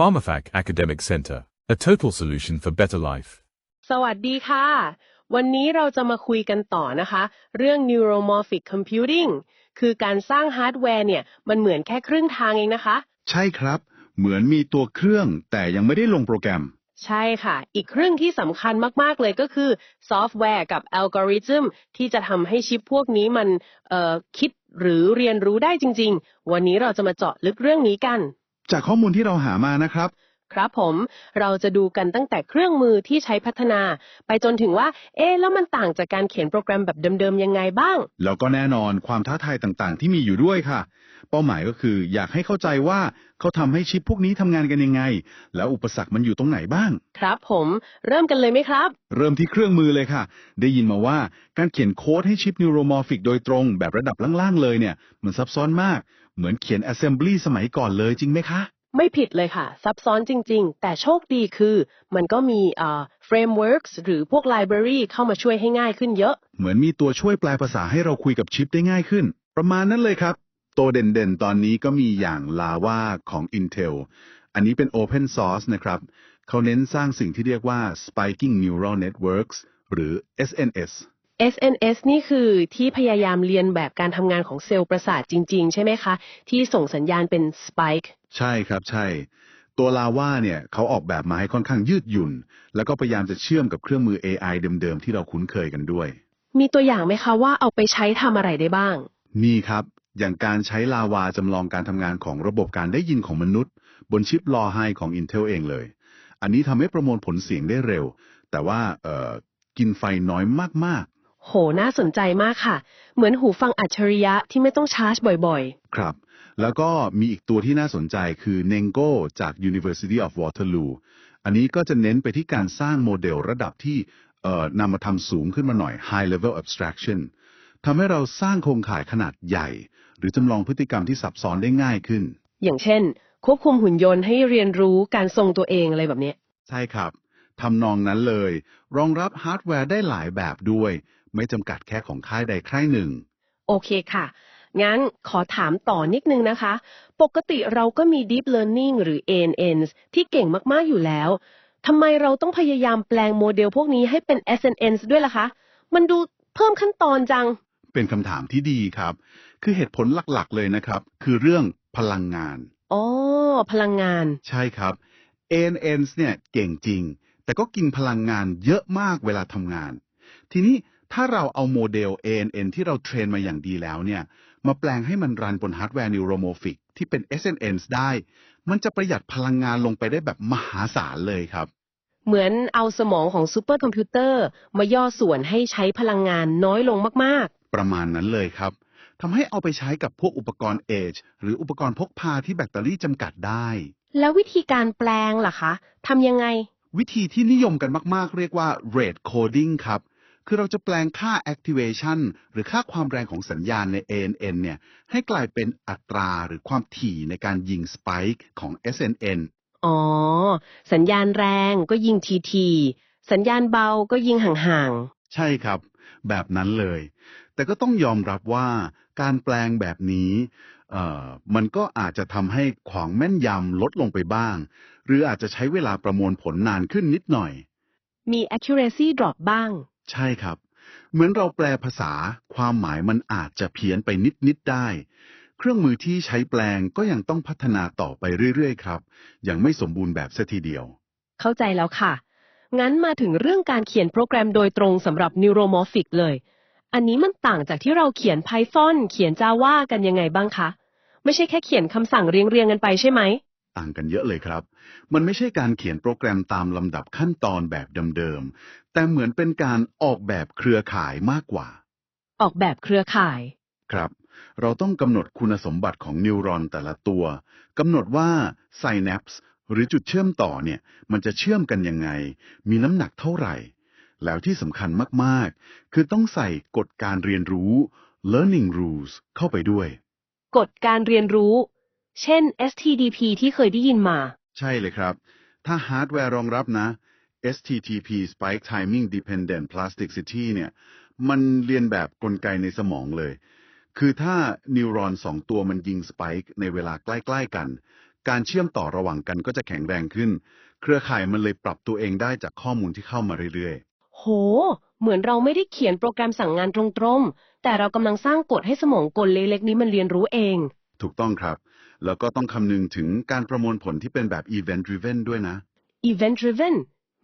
PharmaFac Academic Center, a total solution for better life. สวัสดีค่ะ วันนี้เราจะมาคุยกันต่อนะคะ เรื่อง neuromorphic computing คือการสร้างฮาร์ดแวร์เนี่ย มันเหมือนแค่ครึ่งทางเองนะคะ ใช่ครับ เหมือนมีตัวเครื่องแต่ยังไม่ได้ลงโปรแกรม ใช่ค่ะ อีกครึ่งที่สำคัญมาก ๆ เลยก็คือซอฟต์แวร์กับอัลกอริทึมที่จะทำให้ชิปพวกนี้มันเอ่อคิดหรือเรียนรู้ได้จริง ๆ วันนี้เราจะมาเจาะลึกเรื่องนี้กัน จากข้อมูลที่เราหามานะครับ ครับผม เราจะดูกันตั้งแต่เครื่องมือที่ใช้พัฒนา ไปจนถึงว่า เอ๊ะแล้วมันต่างจากการเขียนโปรแกรมแบบเดิมๆยังไงบ้าง แล้วก็แน่นอนความท้าทายต่างๆ ที่มีอยู่ด้วยค่ะ เป้าหมายก็คืออยากให้เข้าใจว่าเขาทำให้ชิปพวกนี้ทำงานกันยังไง แล้วอุปสรรคมันอยู่ตรงไหนบ้าง ครับผม เริ่มกันเลยไหมครับ เริ่มที่เครื่องมือเลยค่ะ ได้ยินมาว่าการเขียนโค้ดให้ชิป neuromorphic โดยตรง แบบระดับล่างๆเลยเนี่ย มันซับซ้อนมาก เหมือนเขียน assembly สมัยก่อนเลยจริงไหมคะ ไม่ผิดเลยค่ะ ซับซ้อนจริง ๆ แต่โชคดีคือ มันก็มีเอ่อ frameworks หรือพวก library เข้ามาช่วยให้ง่ายขึ้นเยอะ เหมือนมีตัวช่วยแปลภาษาให้เราคุยกับชิปได้ง่ายขึ้น ประมาณนั้นเลยครับ ตัวเด่นๆ ตอนนี้ก็มีอย่าง Lava ของ Intel อันนี้เป็น Open Source นะครับ เขาเน้นสร้างสิ่งที่เรียกว่า Spiking Neural Networks หรือ SNS SNS นี่คือที่พยายามเรียนแบบการทำงานของเซลล์ประสาทจริง ๆ ใช่ไหมคะ ที่ส่งสัญญาณเป็น spike ใช่ครับใช่ ตัว Lava เนี่ยเขาออกแบบมาให้ค่อนข้างยืดหยุ่น แล้วก็พยายามจะเชื่อมกับเครื่องมือ AI เดิม ๆ ที่เราคุ้นเคยกันด้วย มีตัวอย่างไหมคะว่าเอาไปใช้ทำอะไรได้บ้าง นี่ครับ อย่างการใช้ลาวาจำลองการทำงานของระบบการได้ยินของมนุษย์ บนชิปลอไฮของ Intel เองเลย อันนี้ทำให้ประมวลผลเสียงได้เร็ว แต่ว่าเอ่อกินไฟน้อยมาก โห น่าสนใจมากค่ะ เหมือนหูฟังอัจฉริยะที่ไม่ต้องชาร์จบ่อยๆครับ แล้วก็มีอีกตัวที่น่าสนใจคือ Nengo จาก University of Waterloo อันนี้ก็จะเน้นไปที่การสร้างโมเดลระดับที่เอ่อนำมาทำสูงขึ้นมาหน่อย High Level Abstraction ทำให้เราสร้างโครงข่ายขนาดใหญ่ หรือจำลองพฤติกรรมที่ซับซ้อนได้ง่ายขึ้น ๆ อย่างเช่น ควบคุมหุ่นยนต์ให้เรียนรู้การทรงตัวเองอะไรแบบเนี้ย ใช่ครับ ทำนองนั้นเลย รองรับฮาร์ดแวร์ได้หลายแบบด้วย ไม่จำกัดแค่ของค่ายใดค่ายหนึ่ง โอเคค่ะ งั้นขอถามต่อนิดนึงนะคะ ปกติเราก็มี Deep Learning หรือ ANNs ที่เก่งมาก ๆ อยู่แล้วทำไมเราต้องพยายามแปลงโมเดลพวกนี้ให้เป็น SNNs ด้วยล่ะคะ มันดูเพิ่มขั้นตอนจัง เป็นคำถามที่ดีครับ คือเหตุผลหลักๆ เลยนะครับ คือเรื่องพลังงาน อ๋อ พลังงาน ใช่ครับ ANNs เนี่ยเก่งจริง แต่ก็กินพลังงานเยอะมากเวลาทำงาน ทีนี้ถ้าเราเอาโมเดล ANN ที่เราเทรนมาอย่างดีแล้วเนี่ย มาแปลงให้มันรันบนฮาร์ดแวร์ neuromorphic ที่เป็น SNNs ได้ มันจะประหยัดพลังงานลงไปได้แบบมหาศาลเลยครับ เหมือนเอาสมองของซูเปอร์คอมพิวเตอร์มาย่อส่วนให้ใช้พลังงานน้อยลงมากประมาณนั้นเลยครับทำให้เอาไปใช้กับพวกอุปกรณ์ Edge หรืออุปกรณ์พกพาที่แบตเตอรี่จำกัดได้ๆแล้ววิธีการแปลงล่ะคะทำยังไง วิธีที่นิยมกันมาก ๆ เรียกว่า rate coding ครับ คือเราจะแปลงค่า activation หรือค่าความแรงของสัญญาณใน ANN เนี่ย ให้กลายเป็นอัตราหรือความถี่ในการยิง spike ของ SNN อ๋อ สัญญาณแรงก็ยิงทีทีๆสัญญาณเบาก็ยิงห่างใช่ครับ แบบนั้นเลย แต่ก็ต้องยอมรับว่าการแปลงแบบนี้เอ่อมันก็อาจจะทำให้ความแม่นยำลดลงไปบ้าง หรืออาจจะใช้เวลาประมวลผลนานขึ้นนิดหน่อยๆมี accuracy drop บ้าง ใช่ครับ เหมือนเราแปลภาษา ความหมายมันอาจจะเพี้ยนไปนิด ๆ ได้ เครื่องมือที่ใช้แปลงก็ยังต้องพัฒนาต่อไปเรื่อย ๆ ครับ ยังไม่สมบูรณ์แบบเสียทีเดียว เข้าใจแล้วค่ะ งั้นมาถึงเรื่องการเขียนโปรแกรมโดยตรงสำหรับ neuromorphic เลย อันนี้มันต่างจากที่เราเขียน Python เขียน Java กันยังไงบ้างคะ ไม่ใช่แค่เขียนคำสั่งเรียงเรียงๆกันไปใช่ไหม ต่างกันเยอะเลยครับ มันไม่ใช่การเขียนโปรแกรมตามลำดับขั้นตอนแบบเดิมๆ แต่เหมือนเป็นการออกแบบเครือข่ายมากกว่า ออกแบบเครือข่าย ครับ เราต้องกำหนดคุณสมบัติของนิวรอนแต่ละตัวกำหนดว่า synapse หรือจุดเชื่อมต่อเนี่ยมันจะเชื่อมกันยังไง มีน้ำหนักเท่าไหร่ แล้วที่สำคัญมากๆ คือต้องใส่กฎการเรียนรู้ learning rules เข้าไปด้วย กฎการเรียนรู้ เช่น STDP ที่เคยได้ยินมา ใช่เลยครับ ถ้าฮาร์ดแวร์รองรับนะ STTP Spike Timing Dependent Plasticity เนี่ย มันเรียนแบบกลไกในสมองเลย คือถ้านิวรอนสองตัวมันยิงสไปค์ในเวลาใกล้ๆกัน การเชื่อมต่อระหว่างกันก็จะแข็งแรงขึ้น เครือข่ายมันเลยปรับตัวเองได้จากข้อมูลที่เข้ามาเรื่อยโห เหมือนเราไม่ได้เขียนโปรแกรมสั่งงานตรงๆ แต่เรากำลังสร้างกฎให้สมองกลเล็กๆนี้มันเรียนรู้เอง ๆ ถูกต้องครับ แล้วก็ต้องคำนึงถึงการประมวลผลที่เป็นแบบ event driven ด้วยนะ event driven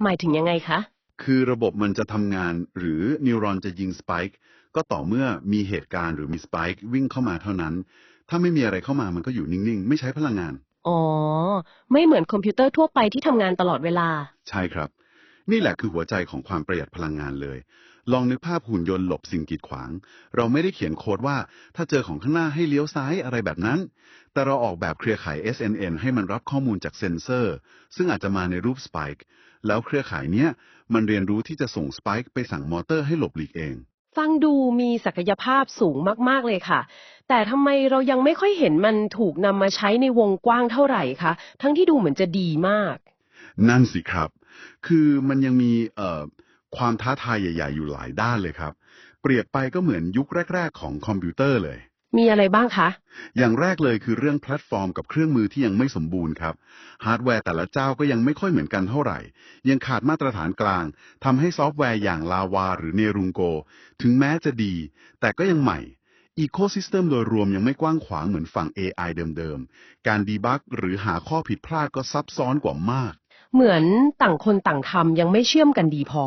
หมายถึงยังไงคะ คือระบบมันจะทำงานหรือนิวรอนจะยิงสป k ค์ก็ต่อเมื่อมีเหตุการณ์หรือมีสป k ค์วิ่งเข้ามาเท่านั้น ถ้าไม่มีอะไรเข้ามามันก็อยู่นิ่ง ๆ ไม่ใช้พลังงาน อ๋อ ไม่เหมือนคอมพิวเตอร์ทั่วไปที่ทำงานตลอดเวลา ใช่ครับ นี่แหละคือหัวใจของความประหยัดพลังงานเลย ลองนึกภาพหุ่นยนต์หลบสิ่งกีดขวาง เราไม่ได้เขียนโค้ดว่า ถ้าเจอของข้างหน้าให้เลี้ยวซ้ายอะไรแบบนั้น แต่เราออกแบบเครือข่าย SNN ให้มันรับข้อมูลจากเซ็นเซอร์ ซึ่งอาจจะมาในรูปสป k ค์แล้วเครือข่ายเนี้ยมันเรียนรู้ที่จะส่งสป k ค์ไปสั่งมอเตอร์ให้หลบหลีกเองฟังดูมีศักยภาพสูงมาก ๆ เลยค่ะ แต่ทำไมเรายังไม่ค่อยเห็นมันถูกนำมาใช้ในวงกว้างเท่าไหร่คะ ทั้งที่ดูเหมือนจะดีมาก นั่นสิครับ คือมันยังมีเอ่อความท้าทายใหญ่ ๆ อยู่หลายด้านเลยครับ เปรียบไปก็เหมือนยุคแรก ๆ ของคอมพิวเตอร์เลย มีอะไรบ้างคะ อย่างแรกเลยคือเรื่องแพลตฟอร์มกับเครื่องมือที่ยังไม่สมบูรณ์ครับ ฮาร์ดแวร์แต่ละเจ้าก็ยังไม่ค่อยเหมือนกันเท่าไหร่ ยังขาดมาตรฐานกลางทำให้ซอฟต์แวร์อย่างลาวาหรือเนรุงโก ถึงแม้จะดี แต่ก็ยังใหม่ อีโคซิสเต็มโดยรวมยังไม่กว้างขวางเหมือนฝั่ง AI เดิมๆ การดีบักหรือหาข้อผิดพลาดก็ซับซ้อนกว่ามาก เหมือนต่างคนต่างทำยังไม่เชื่อมกันดีพอ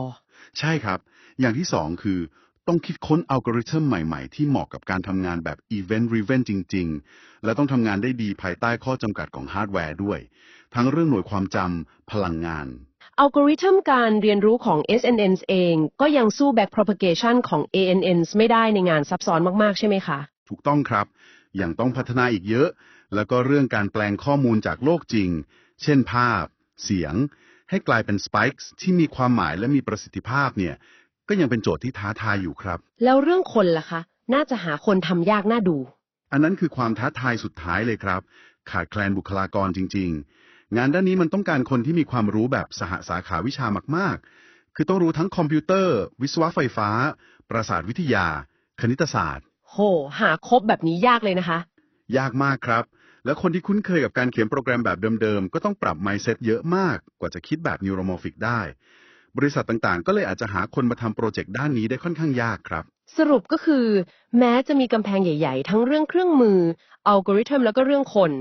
ใช่ครับ อย่างที่สองคือ ต้องคิดค้นอัลกอริทึมใหม่ๆ ที่เหมาะกับการทำงานแบบ Event Driven จริง ๆ และต้องทำงานได้ดีภายใต้ข้อจำกัดของฮาร์ดแวร์ด้วย ทั้งเรื่องหน่วยความจำพลังงานอัลกอริทึมการเรียนรู้ของ SNNs เอง ก็ยังสู้ back propagation ของ ANNs ไม่ได้ในงานซับซ้อนมาก ๆ ใช่ไหมคะ ถูกต้องครับ ยังต้องพัฒนาอีกเยอะ แล้วก็เรื่องการแปลงข้อมูลจากโลกจริง เช่นภาพ เสียง ให้กลายเป็นสป k ค์ที่มีความหมายและมีประสิทธิภาพเนี่ย ก็ยังเป็นโจทย์ที่ท้าทายอยู่ครับ แล้วเรื่องคนล่ะคะ น่าจะหาคนทำยากน่าดู อันนั้นคือความท้าทายสุดท้ายเลยครับ ขาดแคลนบุคลากรจริง ๆ งานด้านนี้มันต้องการคนที่มีความรู้แบบสหสาขาวิชามาก ๆ คือต้องรู้ทั้งคอมพิวเตอร์ วิศวะไฟฟ้า ประสาทวิทยา คณิตศาสตร์ โห หาครบแบบนี้ยากเลยนะคะ ยากมากครับ และคนที่คุ้นเคยกับการเขียนโปรแกรมแบบเดิมๆ ก็ต้องปรับ mindset เยอะมากกว่าจะคิดแบบ neuromorphic ได้ บริษัทต่างๆ ก็เลยอาจจะหาคนมาทำโปรเจกต์ด้านนี้ได้ค่อนข้างยากครับ สรุปก็คือ แม้จะมีกำแพงใหญ่ ๆ ทั้งเรื่องเครื่องมืออัลกอริทึมแล้วก็เรื่องคน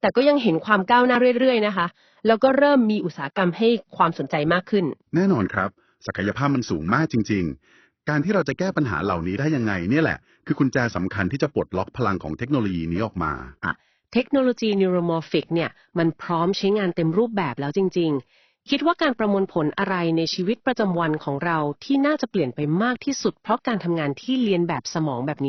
แต่ก็ยังเห็นความก้าวหน้าเรื่อยๆนะคะ แล้วก็เริ่มมีอุตสาหกรรมให้ความสนใจมากขึ้น แน่นอนครับ ศักยภาพมันสูงมากจริง ๆการที่เราจะแก้ปัญหาเหล่านี้ได้ยังไงเนี่ยแหละ คือกุญแจสำคัญที่จะปลดล็อกพลังของเทคโนโลยีนี้ออกมา เทคโนโลยี neuromorphic เนี่ยมันพร้อมใช้งานเต็มรูปแบบแล้วจริง ๆ คิดว่าการประมวลผลอะไรในชีวิตประจำวันของเราที่น่าจะเปลี่ยนไปมากที่สุด เพราะการทำงานที่เรียนแบบสมองแบบนี้